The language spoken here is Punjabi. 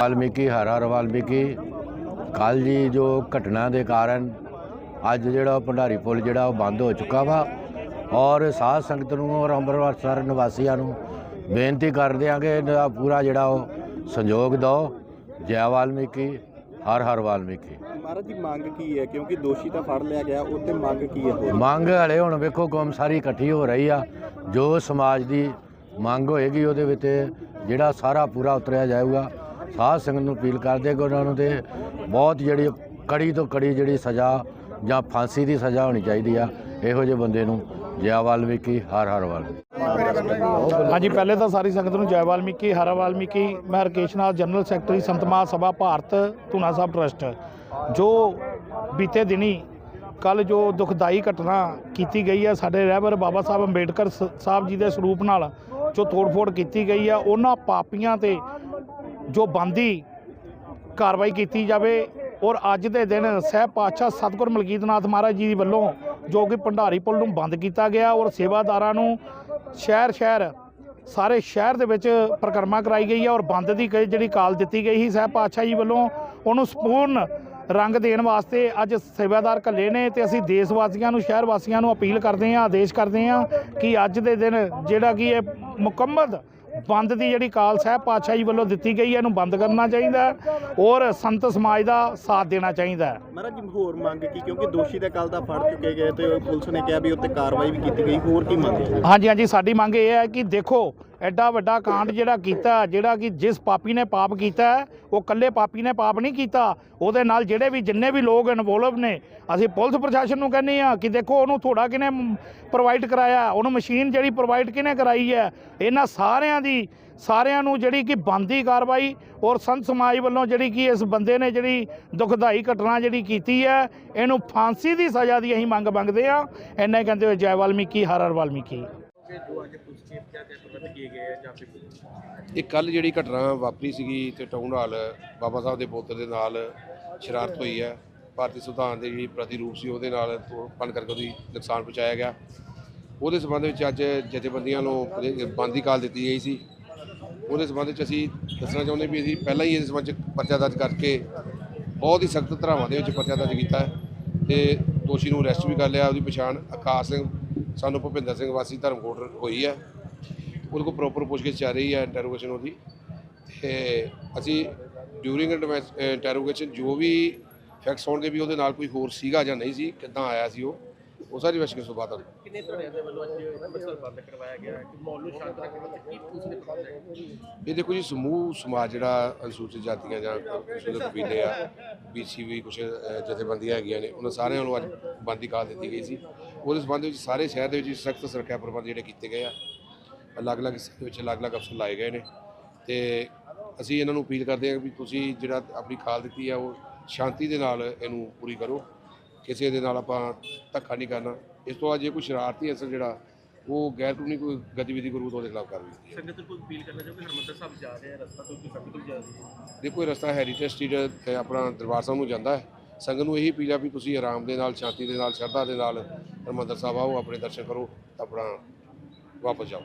ਵਾਲਮੀਕੀ ਹਰ ਹਰ ਵਾਲਮੀਕੀ। ਕੱਲ ਜੀ ਜੋ ਘਟਨਾ ਦੇ ਕਾਰਨ ਅੱਜ ਜਿਹੜਾ ਭੰਡਾਰੀ ਪੁਲ ਜਿਹੜਾ ਉਹ ਬੰਦ ਹੋ ਚੁੱਕਾ ਵਾ ਔਰ ਸਾਧ ਸੰਗਤ ਨੂੰ ਔਰ ਅੰਮ੍ਰਿਤਸਰ ਨਿਵਾਸੀਆਂ ਨੂੰ ਬੇਨਤੀ ਕਰਦੇ ਹਾਂ ਕਿ ਇਹਦਾ ਪੂਰਾ ਜਿਹੜਾ ਉਹ ਸੰਯੋਗ ਦਿਓ। ਜੈ ਵਾਲਮੀਕੀ ਹਰ ਹਰ ਵਾਲਮੀਕੀ। ਮਹਾਰਾਜ ਦੀ ਮੰਗ ਕੀ ਹੈ? ਕਿਉਂਕਿ ਦੋਸ਼ੀ ਤਾਂ ਫੜ ਲਿਆ ਗਿਆ ਉੱਤੇ ਮੰਗ ਕੀ ਹੈ ਮੰਗ ਹਲੇ ਹੁਣ ਵੇਖੋ ਕੌਮ ਸਾਰੀ ਇਕੱਠੀ ਹੋ ਰਹੀ ਆ। ਜੋ ਸਮਾਜ ਦੀ ਮੰਗ ਹੋਏਗੀ ਉਹਦੇ ਵਿੱਚ ਜਿਹੜਾ ਸਾਰਾ ਪੂਰਾ ਉਤਰਿਆ ਜਾਊਗਾ। ਸਾਧ ਸੰਗਤ ਨੂੰ ਅਪੀਲ ਕਰਦੇ ਕਿ ਉਹਨਾਂ ਨੂੰ ਤੇ ਬਹੁਤ ਜਿਹੜੀ ਕੜੀ ਤੋਂ ਕੜੀ ਜਿਹੜੀ ਸਜ਼ਾ ਜਾਂ ਫਾਂਸੀ ਦੀ ਸਜ਼ਾ ਹੋਣੀ ਚਾਹੀਦੀ ਆ, ਇਹੋ ਜਿਹੇ ਬੰਦੇ ਨੂੰ ਜੈ ਵਾਲਮੀਕੀ ਹਰ ਹਰ ਵਾਲਮੀਕੀ। ਹਾਂਜੀ, ਪਹਿਲੇ ਤਾਂ ਸਾਰੀ ਸੰਗਤ ਨੂੰ ਜੈ ਵਾਲਮੀਕੀ ਹਰ ਵਾਲਮੀਕੀ ਮੈਂ ਰਕੇਸ਼ ਨਾਥ ਜਨਰਲ ਸੈਕਟਰੀ ਸੰਤ ਮਹਾਸਭਾ ਭਾਰਤ ਧੂਨਾ ਸਾਹਿਬ ਟਰਸਟ। ਜੋ ਬੀਤੇ ਦਿਨੀ ਕੱਲ ਜੋ ਦੁਖਦਾਈ ਘਟਨਾ ਕੀਤੀ ਗਈ ਹੈ ਸਾਡੇ ਰਹਿਬਰ ਬਾਬਾ ਸਾਹਿਬ ਅੰਬੇਡਕਰ ਸਾਹਿਬ ਜੀ ਦੇ ਸਰੂਪ ਨਾਲ ਜੋ ਤੋੜਫੋੜ ਕੀਤੀ ਗਈ ਹੈ ਉਹਨਾਂ ਪਾਪੀਆਂ ਤੇ ਜੋ ਬੰਦੀ ਕਾਰਵਾਈ ਕੀਤੀ ਜਾਵੇ ਔਰ ਅੱਜ ਦੇ ਦਿਨ ਸਹਿ ਪਾਤਸ਼ਾਹ ਸਤਿਗੁਰ ਮਲਕੀਤ ਨਾਥ ਮਹਾਰਾਜ ਜੀ ਵੱਲੋਂ ਜੋ ਕਿ ਭੰਡਾਰੀ ਪੁਲ ਨੂੰ ਬੰਦ ਕੀਤਾ ਗਿਆ ਔਰ ਸੇਵਾਦਾਰਾਂ ਨੂੰ ਸ਼ਹਿਰ ਸ਼ਹਿਰ, ਸਾਰੇ ਸ਼ਹਿਰ ਦੇ ਵਿੱਚ ਪ੍ਰਕਰਮਾ ਕਰਾਈ ਗਈ ਹੈ ਔਰ ਬੰਦ ਦੀ ਕ- ਜਿਹੜੀ ਕਾਲ ਦਿੱਤੀ ਗਈ ਸੀ ਸਹਿ ਪਾਤਸ਼ਾਹ ਜੀ ਵੱਲੋਂ, ਉਹਨੂੰ ਸੰਪੂਰਨ ਰੰਗ ਦੇਣ ਵਾਸਤੇ ਅੱਜ ਸੇਵਾਦਾਰ ਘੱਲੇ ਨੇ ਤੇ ਅਸੀਂ ਦੇਸ਼ ਵਾਸੀਆਂ ਨੂੰ, ਸ਼ਹਿਰ ਵਾਸੀਆਂ ਨੂੰ ਅਪੀਲ ਕਰਦੇ ਹਾਂ, ਆਦੇਸ਼ ਕਰਦੇ ਹਾਂ ਕਿ ਅੱਜ ਦੇ ਦਿਨ ਜਿਹੜਾ ਕਿ ਇਹ ਮੁਕੰਮਲ ਬੰਦ ਦੀ ਜਿਹੜੀ ਕਾਲ ਸਾਹਿਬ ਪਾਤਸ਼ਾਹ ਜੀ ਵੱਲੋਂ ਦਿੱਤੀ ਗਈ ਹੈ ਇਹਨੂੰ ਬੰਦ ਕਰਨਾ ਚਾਹੀਦਾ ਔਰ ਸੰਤ ਸਮਾਜ ਦਾ ਸਾਥ ਦੇਣਾ ਚਾਹੀਦਾ ਮਹਾਰਾਜ ਜੀ ਹੋਰ ਮੰਗ ਕੀ? ਕਿਉਂਕਿ ਦੋਸ਼ੀ ਤਾਂ ਕੱਲ ਦਾ ਫੜ ਚੁੱਕੇ ਗਏ ਤੇ ਪੁਲਿਸ ਨੇ ਕਿਹਾ ਵੀ ਉੱਤੇ ਕਾਰਵਾਈ ਵੀ ਕੀਤੀ ਗਈ ਹੋਰ ਕੀ ਮੰਗ ਹਾਂਜੀ ਹਾਂਜੀ ਸਾਡੀ ਮੰਗ ਇਹ ਹੈ ਕਿ ਦੇਖੋ ਐਡਾ ਵੱਡਾ ਕਾਂਡ ਜਿਹੜਾ ਕੀਤਾ, ਜਿਹੜਾ ਕਿ ਜਿਸ ਪਾਪੀ ਨੇ ਪਾਪ ਕੀਤਾ, ਉਹ ਕੱਲੇ ਪਾਪੀ ਨੇ ਪਾਪ ਨਹੀਂ ਕੀਤਾ, ਉਹਦੇ ਨਾਲ ਜਿਹੜੇ ਵੀ ਜਿੰਨੇ ਵੀ ਲੋਕ ਇਨਵੋਲਵ ਨੇ, ਅਸੀਂ ਪੁਲਿਸ ਪ੍ਰਸ਼ਾਸਨ ਨੂੰ ਕਹਿੰਦੇ ਆ ਕਿ ਦੇਖੋ ਉਹਨੂੰ ਥੋੜਾ ਕਿਨੇ ਪ੍ਰੋਵਾਈਡ ਕਰਾਇਆ, ਉਹਨੂੰ ਮਸ਼ੀਨ ਜਿਹੜੀ ਪ੍ਰੋਵਾਈਡ ਕਿਨੇ ਕਰਾਈ ਹੈ, ਇਹਨਾਂ ਸਾਰਿਆਂ ਦੀ, ਸਾਰਿਆਂ ਨੂੰ ਜਿਹੜੀ ਕਿ ਬੰਦੀ ਕਾਰਵਾਈ ਔਰ ਸੰਤ ਸਮਾਜ ਵੱਲੋਂ ਜਿਹੜੀ ਕਿ ਇਸ ਬੰਦੇ ਨੇ ਜਿਹੜੀ ਦੁਖਦਾਈ ਘਟਨਾ ਜਿਹੜੀ ਕੀਤੀ ਹੈ, ਇਹਨੂੰ ਫਾਂਸੀ ਦੀ ਸਜ਼ਾ ਦੀ ਅਸੀਂ ਮੰਗ ਮੰਗਦੇ ਆ ਇੰਨਾ ਕਹਿੰਦੇ ਹੋਏ ਜੈ ਵਾਲਮੀਕੀ, ਹਰ ਹਰ ਵਾਲਮੀਕੀ। ਇਹ ਕੱਲ ਜਿਹੜੀ ਘਟਨਾ ਵਾਪਰੀ ਸੀਗੀ ਤੇ ਟਾਊਨ ਹਾਲ, ਬਾਬਾ ਸਾਹਿਬ ਦੇ ਪੁੱਤਰ ਦੇ ਨਾਲ ਸ਼ਰਾਰਤ ਹੋਈ ਹੈ। ਭਾਰਤੀ ਸੰਵਿਧਾਨ ਦੇ ਜਿਹੜੀ ਪ੍ਰਤੀਰੂਪ ਸੀ, ਉਹਦੇ ਨਾਲ ਤੋੜਪਣ ਕਰਕੇ ਉਹਦੀ ਨੁਕਸਾਨ ਪਹੁੰਚਾਇਆ ਗਿਆ। ਉਹਦੇ ਸੰਬੰਧ ਵਿੱਚ ਅੱਜ ਜਥੇਬੰਦੀਆਂ ਨੂੰ ਬੰਦੀ ਕਾਲ ਦਿੱਤੀ ਗਈ ਸੀ। ਉਹਦੇ ਸੰਬੰਧ ਵਿੱਚ ਅਸੀਂ ਦੱਸਣਾ ਚਾਹੁੰਦੇ ਵੀ ਅਸੀਂ ਪਹਿਲਾਂ ਹੀ ਇਸ ਸੰਬੰਧ 'ਚ ਪਰਚਾ ਦਰਜ ਕਰਕੇ ਬਹੁਤ ਹੀ ਸਖਤ ਧਾਰਾਵਾਂ ਦੇ ਵਿੱਚ ਪਰਚਾ ਦਰਜ ਕੀਤਾ ਹੈ ਤੇ ਦੋਸ਼ੀ ਨੂੰ ਅਰੈਸਟ ਵੀ ਕਰ ਲਿਆ, ਉਹਦੀ ਪਛਾਣ ਆਕਾਸ਼ ਸਿੰਘ, ਸਾਨੂੰ ਭੁਪਿੰਦਰ ਸਿੰਘ ਵਾਸੀ ਧਰਮਕੋਟ ਹੋਈ ਹੈ। ਉਹਦੇ ਕੋਲ ਪ੍ਰੋਪਰ ਪੁੱਛਗਿੱਛ ਚੱਲ ਰਹੀ ਹੈ ਇੰਟਰੋਗੇਸ਼ਨ ਉਹਦੀ। ਤੇ ਅਸੀਂ ਡਿਊਰਿੰਗ ਇੰਟਰੋਗੇਸ਼ਨ ਜੋ ਵੀ ਫੈਕਟਸ ਹੋਣਗੇ ਵੀ ਉਹਦੇ ਨਾਲ ਕੋਈ ਹੋਰ ਸੀਗਾ ਜਾਂ ਨਹੀਂ ਸੀ ਕਿੱਦਾਂ ਆਇਆ ਸੀ ਉਹ ਉਹ ਸਾਰੀ ਇਨਵੈਸਟੀਗੇਸ਼ਨ ਤੋਂ ਬਾਅਦ ਕਿੰਨੇ ਧੜਿਆਂ ਦੇ ਵੱਲੋਂ ਅੱਜ ਅੰਮ੍ਰਿਤਸਰ ਬੰਦ ਕਰਵਾਇਆ ਗਿਆ ਕਿ ਮਾਹੌਲ ਨੂੰ ਸ਼ਾਂਤ ਰੱਖਣ ਵਾਸਤੇ ਕੀ ਨੇ ਕੀਤਾ ਇਹ ਦੇਖੋ ਜੀ ਸਮੂਹ ਸਮਾਜ ਜਿਹੜਾ ਅਨੁਸੂਚਿਤ ਜਾਤੀਆਂ ਜਾਂ ਦੇ ਕਬੀਲੇ ਆ ਬੀਸੀ ਵੀ ਕੁਝ ਜਥੇਬੰਦੀਆਂ ਹੈਗੀਆਂ ਨੇ ਉਹਨਾਂ ਸਾਰਿਆਂ ਨੂੰ ਅੱਜ ਬੰਦੀ ਕਾਲ ਦਿੱਤੀ ਗਈ ਸੀ। ਉਹਦੇ ਸੰਬੰਧ ਵਿੱਚ ਸਾਰੇ ਸ਼ਹਿਰ ਦੇ ਵਿੱਚ ਸਖਤ ਸੁਰੱਖਿਆ ਪ੍ਰਬੰਧ ਜਿਹੜੇ ਕੀਤੇ ਗਏ ਆ। ਅਲੱਗ-ਅਲੱਗ ਹਿੱਸੇ ਵਿੱਚ ਅਲੱਗ-ਅਲੱਗ ਅਫਸਰ ਲਾਏ ਗਏ ਨੇ। ਤੇ ਅਸੀਂ ਇਹਨਾਂ ਨੂੰ ਅਪੀਲ ਕਰਦੇ ਹਾਂ ਵੀ ਤੁਸੀਂ ਜਿਹੜਾ ਆਪਣੀ ਕਾਲ ਦਿੱਤੀ ਆ ਉਹ ਸ਼ਾਂਤੀ ਦੇ ਨਾਲ ਇਹਨੂੰ ਪੂਰੀ ਕਰੋ। ਕਿਸੇ ਦੇ ਨਾਲ ਆਪਾਂ ਧੱਕਾ ਨਹੀਂ ਕਰਨਾ। ਇਸ ਤੋਂ ਬਾਅਦ ਜੇ ਕੋਈ ਸ਼ਰਾਰਤੀ ਅਸਰ ਜਿਹੜਾ ਉਹ ਗੈਰ ਕਾਨੂੰਨੀ ਕੋਈ ਗਤੀਵਿਧੀ ਕਰੂ ਤਾਂ ਉਹਦੇ ਖਿਲਾਫ ਕਾਰਵਾਈ। ਸੰਗਤ ਨੂੰ ਅਪੀਲ ਕਰਨਾ ਚਾਹੁੰਦੇ ਹਰਮੰਦਰ ਸਾਹਿਬ ਜਾ ਰਹੇ ਆ ਰਸਤਾ ਤੋਂ ਕੋਈ ਸੰਗਤ ਜਾ ਰਹੀ ਹੈ। ਦੇਖੋ ਇਹ ਰਸਤਾ ਹੈਰੀਟੇਜ ਸਟਰੀਟ ਤੇ ਆਪਣਾ ਦਰਬਾਰ ਸਾਹਿਬ ਨੂੰ ਜਾਂਦਾ ਹੈ। ਸੰਗਤ ਨੂੰ ਇਹੀ ਅਪੀਲ ਆ ਵੀ ਤੁਸੀਂ ਆਰਾਮ ਦੇ ਨਾਲ ਸ਼ਾਂਤੀ ਦੇ ਨਾਲ ਸ਼ਰਧਾ ਦੇ ਨਾਲ ਹਰਿਮੰਦਰ ਸਾਹਿਬ ਆਓ ਆਪਣੇ ਦਰਸ਼ਨ ਕਰੋ ਆਪਣਾ ਵਾਪਸ ਜਾਓ।